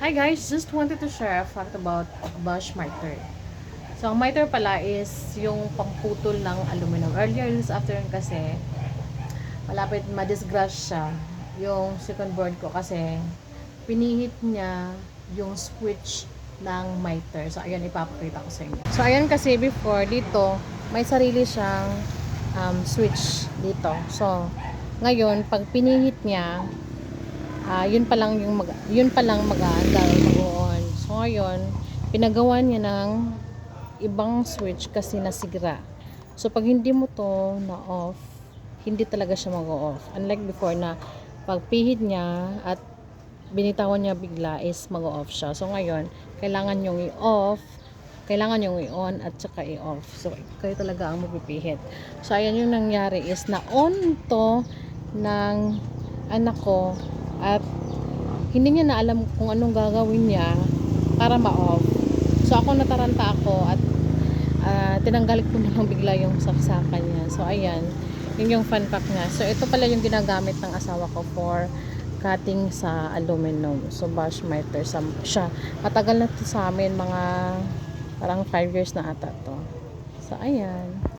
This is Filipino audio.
Hi guys, just wanted to share a fact about Bosch miter. So, ang miter pala is yung pangputol ng aluminum. Earlier this afternoon kasi, malapit madisgrass siya yung second board ko kasi pinihit niya yung switch ng miter. So, ayan, ipapakita ko sa inyo. So, ayan kasi before, dito, may sarili siyang um, switch dito. So, ngayon, pag pinihit niya, ah yun pa lang yung mag, yun pa lang mag-aandar mag-on. So ngayon, pinagawa niya ng ibang switch kasi nasigra. So pag hindi mo to na off, hindi talaga siya mag-off. Unlike before na pag pihit niya at binitawan niya bigla is mag-off siya. So ngayon, kailangan yung i-off, kailangan yung i-on at saka i-off. So kayo talaga ang magpipihit. So ayan yung nangyari is na-on to ng anak ko at hindi niya na alam kung anong gagawin niya para ma-off. So ako nataranta ako at ah, tinanggal ko na lang bigla yung saksakan niya. So ayan, yun yung fun fact niya. So ito pala yung ginagamit ng asawa ko for cutting sa aluminum. So Bosch miter sa, siya. Matagal na to sa amin, mga parang 5 years na ata to. So ayan.